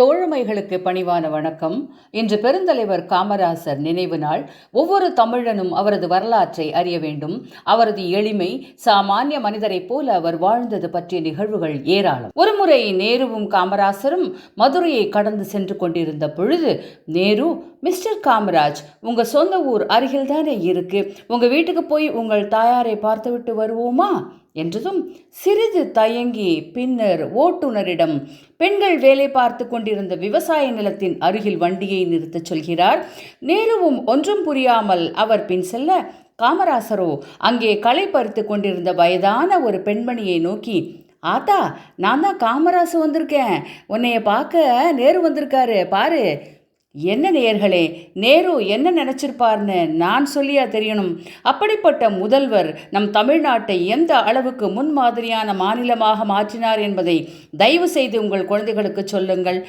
தோழமைகளுக்கு பணிவான வணக்கம். இன்று பெருந்தலைவர் காமராசர் நினைவு நாள். ஒவ்வொரு தமிழனும் அவரது வரலாற்றை அறிய வேண்டும். அவரது எளிமை சாமானிய மனிதரைப் போல அவர் வாழ்ந்தது பற்றிய நிகழ்வுகள் ஏராளம். ஒருமுறை நேருவும் காமராசரும் மதுரையை கடந்து சென்று கொண்டிருந்த பொழுது நேரு மிஸ்டர் காமராஜ் உங்க சொந்த ஊர் அருகில் தானே இருக்கு. உங்க வீட்டுக்கு போய் உங்கள் தாயாரை பார்த்துவிட்டு வருவோமா? என்றதும் சிறிது தயங்கி பின்னர் ஓட்டுநரிடம் பெண்கள் வேலை பார்த்து கொண்டிருந்த விவசாய நிலத்தின் அருகில் வண்டியை நிறுத்தச் சொல்கிறார். நேருவும் ஒன்றும் புரியாமல் அவர் பின் செல்ல காமராசரோ அங்கே களை பறித்து கொண்டிருந்த வயதான ஒரு பெண்மணியை நோக்கி ஆத்தா நான் தான் காமராசு வந்திருக்கேன். உன்னைய பார்க்க நேரு வந்திருக்காரு. பாரு. என்ன நேயர்களே நேரு என்ன நினச்சிருப்பார்னு நான் சொல்லியா தெரியணும். அப்படிப்பட்ட முதல்வர் நம் தமிழ்நாட்டை எந்த அளவுக்கு முன்மாதிரியான மாநிலமாக மாற்றினார் என்பதை தயவு செய்து உங்கள் குழந்தைகளுக்கு சொல்லுங்கள்.